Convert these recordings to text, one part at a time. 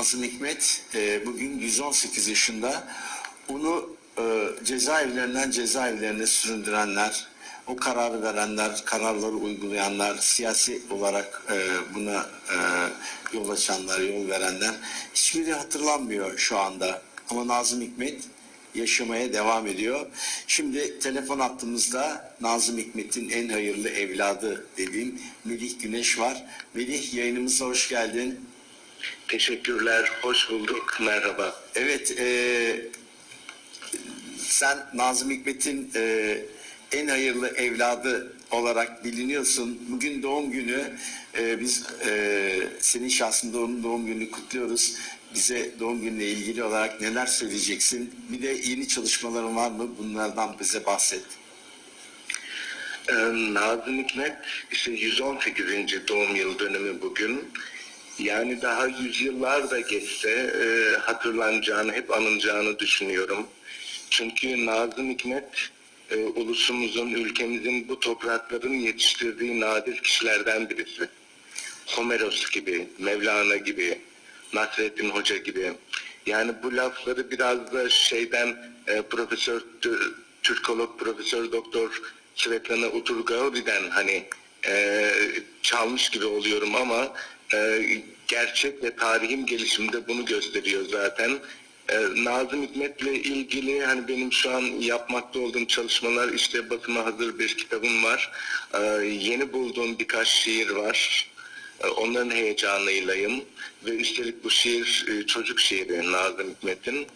Nazım Hikmet e, bugün 118 yaşında. Onu e, cezaevlerinden cezaevlerine süründürenler, o kararı verenler, kararları uygulayanlar, siyasi olarak e, buna e, yol açanlar, yol verenler hiçbiri hatırlanmıyor şu anda. Ama Nazım Hikmet yaşamaya devam ediyor. Şimdi telefon attığımızda Nazım Hikmet'in en hayırlı evladı dediğim Melih Güneş var. Melih yayınımıza hoş geldin. Teşekkürler, hoş bulduk, merhaba. Evet, e, sen Nazım Hikmet'in e, en hayırlı evladı olarak biliniyorsun. Bugün doğum günü. E, biz e, senin şahsında onun doğum gününü kutluyoruz. Bize doğum günüyle ilgili olarak neler söyleyeceksin? Bir de yeni çalışmaların var mı? Bunlardan bize bahset. Ee, Nazım Hikmet, işte 118. doğum yıl dönümü bugün. Yani daha yüzyıllar da geçse e, hatırlanacağını, hep anılacağını düşünüyorum. Çünkü Nazım Hikmet, e, ulusumuzun, ülkemizin bu toprakların yetiştirdiği nadir kişilerden birisi. Homeros gibi, Mevlana gibi, Nasrettin Hoca gibi. Yani bu lafları biraz da şeyden e, Profesör Tü- Türkolog Profesör Doktor Svetlana Uturgaovi'den hani e, çalmış gibi oluyorum ama e, gerçek ve tarihin gelişiminde bunu gösteriyor zaten. E, Nazım Hikmet'le ilgili hani benim şu an yapmakta olduğum çalışmalar işte basıma hazır bir kitabım var. E, yeni bulduğum birkaç şiir var. E, Onların heyecanıylayım ve üstelik bu şiir e, çocuk şiiri Nazım Hikmet'in.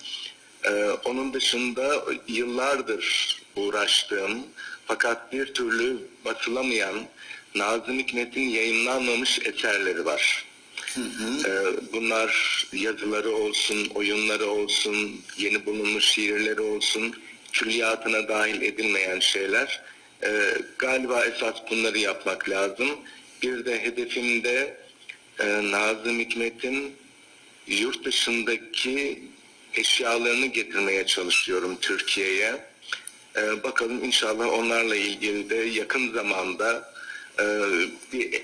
E, Onun dışında yıllardır uğraştığım fakat bir türlü basılamayan Nazım Hikmet'in yayınlanmamış eserleri var. E, Bunlar yazıları olsun, oyunları olsun, yeni bulunmuş şiirleri olsun, külliyatına dahil edilmeyen şeyler. E, Galiba esas bunları yapmak lazım. Bir de hedefimde e, Nazım Hikmet'in yurt dışındaki eşyalarını getirmeye çalışıyorum Türkiye'ye. E, bakalım inşallah onlarla ilgili de yakın zamanda e, bir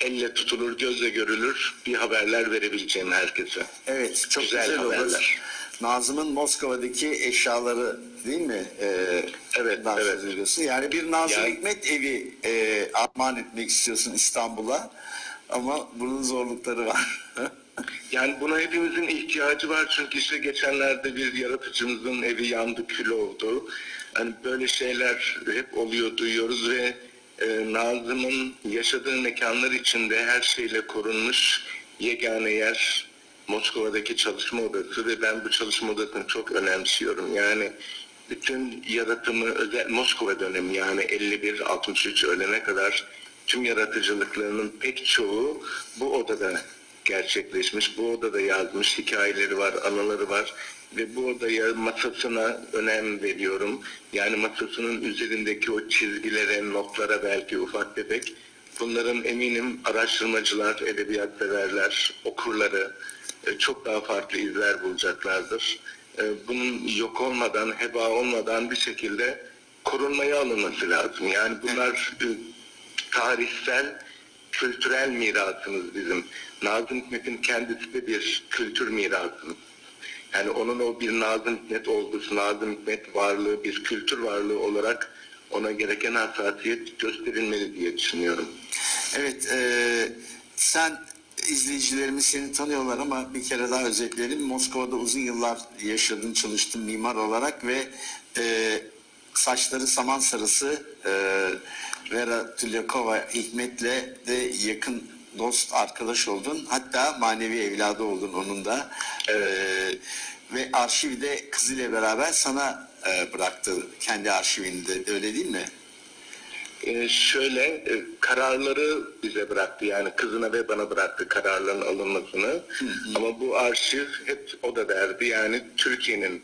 elle tutulur, gözle görülür bir haberler verebileceğim herkese. Evet, çok güzel, Güzel olur. haberler. Nazım'ın Moskova'daki eşyaları değil mi? Ee, Evet, daha evet. ediyorsun. Yani bir Nazım Yani- Hikmet evi e, armağan etmek istiyorsun İstanbul'a. Ama bunun zorlukları var. Yani buna hepimizin ihtiyacı var çünkü işte geçenlerde bir yaratıcımızın evi yandı, kül oldu. Hani böyle şeyler hep oluyor, duyuyoruz ve e, Nazım'ın yaşadığı mekanlar içinde her şeyle korunmuş yegane yer Moskova'daki çalışma odası ve ben bu çalışma odasını çok önemsiyorum. Yani bütün yaratımı özel Moskova dönemi yani 51-63 ölene kadar tüm yaratıcılıklarının pek çoğu bu odada gerçekleşmiş. Bu odada yazmış hikayeleri var, anıları var ve bu odaya masasına önem veriyorum. Yani masasının üzerindeki o çizgilere, notlara belki ufak tefek bunların eminim araştırmacılar, edebiyat severler, okurları e, çok daha farklı izler bulacaklardır. E, Bunun yok olmadan, heba olmadan bir şekilde korunmaya alınması lazım. Yani bunlar e, tarihsel, kültürel mirasımız bizim. Nazım Hikmet'in kendisi de bir kültür mirasımız. Yani onun o bir Nazım Hikmet olgusu, Nazım Hikmet varlığı, bir kültür varlığı olarak ona gereken hassasiyet gösterilmeli diye düşünüyorum. evet, e, sen izleyicilerimiz seni tanıyorlar ama bir kere daha özetleyelim. Moskova'da uzun yıllar yaşadın, çalıştın mimar olarak ve e, saçları saman sarısı e, Vera Tülyakova Hikmet'le de yakın dost arkadaş oldun. Hatta manevi evladı oldun onun da. E, ve arşivi de kızıyla beraber sana e, bıraktı kendi arşivinde. Öyle değil mi? Ee, şöyle e, kararları bize bıraktı yani kızına ve bana bıraktı kararların alınmasını ama bu arşiv hep o da derdi yani Türkiye'nin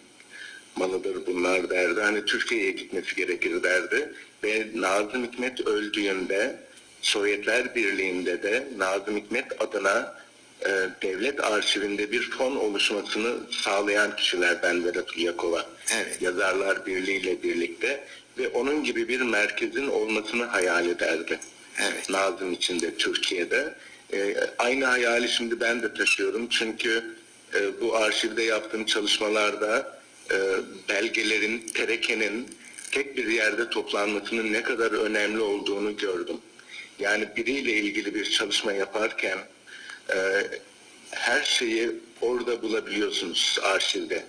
malıdır bunlar derdi hani Türkiye'ye gitmesi gerekir derdi ve Nazım Hikmet öldüğünde Sovyetler Birliği'nde de Nazım Hikmet adına e, devlet arşivinde bir fon oluşmasını sağlayan kişilerden Vedat Ulyakova. Evet. Yazarlar Birliği ile birlikte ve onun gibi bir merkezin olmasını hayal ederdi. Evet. Nazım için de Türkiye'de. Ee, aynı hayali şimdi ben de taşıyorum çünkü e, bu arşivde yaptığım çalışmalarda e, belgelerin, terekenin tek bir yerde toplanmasının ne kadar önemli olduğunu gördüm. Yani biriyle ilgili bir çalışma yaparken e, her şeyi orada bulabiliyorsunuz arşivde.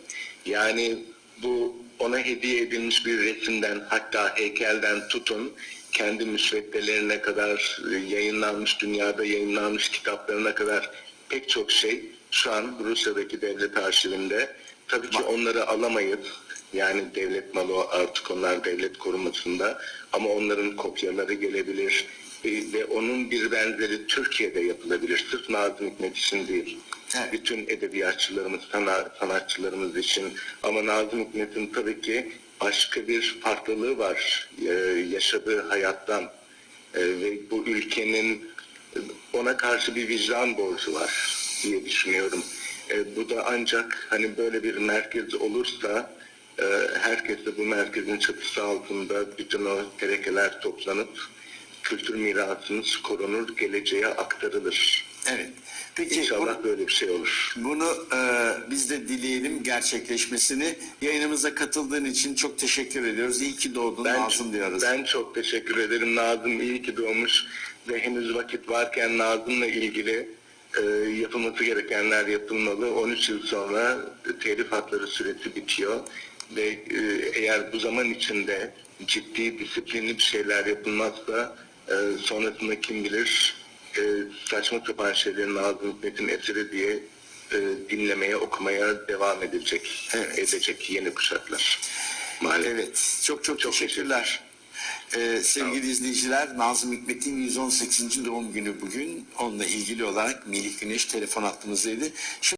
Yani bu ona hediye edilmiş bir resimden hatta heykelden tutun kendi müsveddelerine kadar e, yayınlanmış dünyada yayınlanmış kitaplarına kadar pek çok şey şu an Rusya'daki devlet arşivinde. Tabii ki onları alamayız. Yani devlet malı artık onlar devlet korumasında ama onların kopyaları gelebilir E, ve onun bir benzeri Türkiye'de yapılabilir. Sırf Nazım Hikmet için değil. Evet. Bütün edebiyatçılarımız, sana- sanatçılarımız için ama Nazım Hikmet'in tabii ki başka bir farklılığı var e, yaşadığı hayattan E, ve bu ülkenin e, ona karşı bir vicdan borcu var diye düşünüyorum. E, bu da ancak hani böyle bir merkez olursa e, herkes de bu merkezin çatısı altında bütün o terekeler toplanıp kültür mirasımız korunur, geleceğe aktarılır. Evet. Peki İnşallah bunu, böyle bir şey olur. bunu e, biz de dileyelim gerçekleşmesini. Yayınımıza katıldığın için çok teşekkür ediyoruz. İyi ki doğdun Ben, Nazım diyoruz. ben çok teşekkür ederim. Nazım iyi ki doğmuş ve henüz vakit varken Nazım'la ilgili e, yapılması gerekenler yapılmalı. 13 yıl sonra telif hakları süresi bitiyor ve e, eğer bu zaman içinde ciddi disiplinli bir şeyler yapılmazsa e, sonrasında kim bilir e, saçma sapan şeylerin Nazım Hikmet'in eseri diye e, dinlemeye, okumaya devam edecek, Evet. edecek yeni kuşaklar. Maalesef. Evet. Çok çok, Çok teşekkürler. Ee, sevgili izleyiciler Nazım Hikmet'in 118. doğum günü bugün. Onunla ilgili olarak Melih Güneş telefon hattımızdaydı. Şimdi